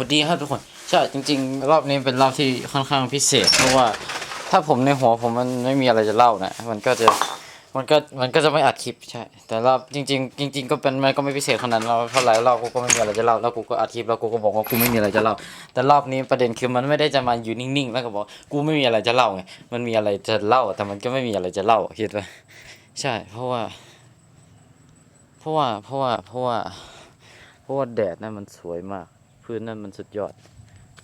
สวัสดีครับทุกคนใช่จริง ๆ รอบนี้เป็นรอบที่ค่อนข้างพิเศษ เพราะว่าถ้าผมในหัวผมมันไม่มีอะไรจะเล่านะมันก็จะมันก็มันก็จะไม่อัดคลิปใช่ แต่รอบจริง ๆ จริง ๆ ก็เป็นมันก็ไม่พิเศษขนาดนั้นเราเท่าไหร่เรากูก็ไม่มีอะไรจะเล่าแล้วกูก็อัดคลิปแล้วกูก็บอกว่ากูไม่มีอะไรจะเล่า แต่รอบนี้ประเด็นคือมันไม่ได้จะมาอยู่นิ่งๆแล้วก็บอกกูไม่มีอะไรจะเล่าไงมันมีอะไรจะเล่า แต่มันก็ไม่มีอะไรจะเล่าคิดว่าใช่ เพราะว่า เพราะว่าเพราะว่าเพราะว่าเพราะว่าแดดนั่นมันสวยมาก พื้นนั่นมันสุดยอด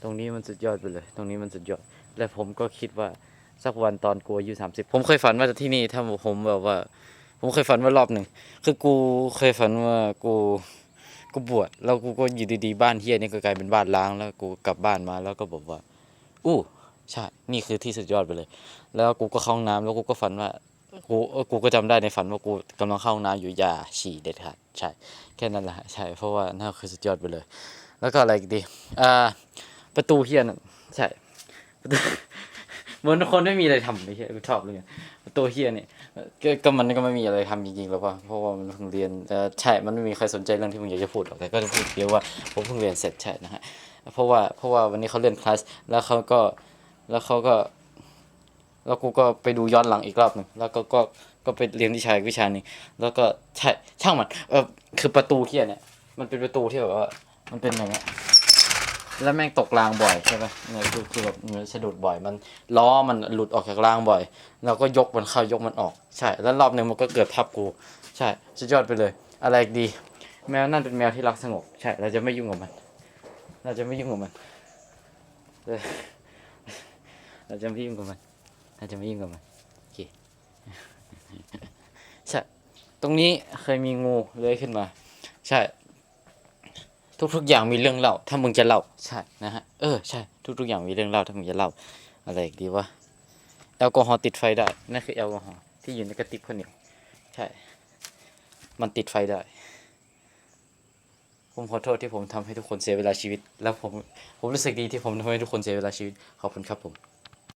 ตรงนี้มันสุดยอดไปเลย ตรงนี้มันสุดยอด และผมก็คิดว่าสักวันตอนกูอายุสามสิบผมเคยฝันว่าที่นี่ถ้าผมแบบว่า ผมเคยฝันว่ารอบหนึ่งคือกูเคยฝันว่ากูกูบวชแล้วกูก็อยู่ดีๆบ้านเฮียนี่ก็กลายเป็นบ้านล้างแล้วกูกลับบ้านมาแล้วก็บอกว่า อู้ใช่นี่คือที่สุดยอดไปเลย แล้วกูก็เข้าห้องน้ำแล้วกูก็ฝันว่ากูกูก็จำได้ในฝันว่ากูกำลังเข้าห้องน้ำอยู่อย่าฉี่เด็ดขาดใช่ แค่นั้นแหละฮะใช่เพราะว่านั่นคือสุดยอดไปเลย แล้วก็อะไรดีอ่าประตูเฮียนใช่เหมือนคนไม่มีอะไรทำเลยเฮียกูชอบเลยประตูเฮียเนี่ยก็ก็มันก็ไม่มีอะไรทำจริงๆแล้วป่ะเพราะว่ามันเพิ่งเรียนเอ่อใช่มันไม่มีใครสนใจเรื่องที่มึงอยากจะพูดหรอกแต่ก็จะพูดเดียวว่าผมเพิ่งเรียนเสร็จใช่นะฮะเพราะว่าเพราะว่าวันนี้เขาเลื่อนคลาสแล้วเขาก็แล้วเขาก็แล้วกูก็ไปดูย้อนหลังอีกรอบหนึ่งแล้วก็ก็ก็ไปเรียนวิชาวิชานึงแล้วก็ใช่ช่างมันเออคือประตูเฮียเนี่ยมันเป็นประตูที่แบบว่า มันเป็นอย่างเงี้ยแล้วแม่งตกรางบ่อยใช่ไหมเนี่ยคือคือแบบมันสะดุดบ่อย มันล้อมันหลุดออกจากรางบ่อย เราก็ยกมันเข้ายกมันออก ใช่ แล้วรอบหนึ่งมันก็เกิดทับกู ใช่สุดยอดไปเลย อะไรดี แมวนั่นเป็นแมวที่รักสงบ ใช่ เราจะไม่ยุ่งกับมัน เราจะไม่ยุ่งกับมันเออเราจะไม่ยุ่งกับมัน เราจะไม่ยุ่งกับมัน โอเค ใช่ ตรงนี้เคยมีงูเลื้อยขึ้นมา ใช่ ทุกๆอย่างมีเรื่องเล่าถ้ามึงจะเล่าใช่นะฮะเออใช่ทุกๆอย่างมีเรื่องเล่าถ้ามึงจะเล่าอะไรอีกดีวะแอลกอฮอล์ติดไฟได้นั่นคือแอลกอฮอล์ที่อยู่ในกระติกข้าวเหนียวใช่ มันติดไฟได้ ผมขอโทษที่ผมทำให้ทุกคนเสียเวลาชีวิต แล้วผมผมรู้สึกดีที่ผมทำให้ทุกคนเสียเวลาชีวิตขอบคุณครับผม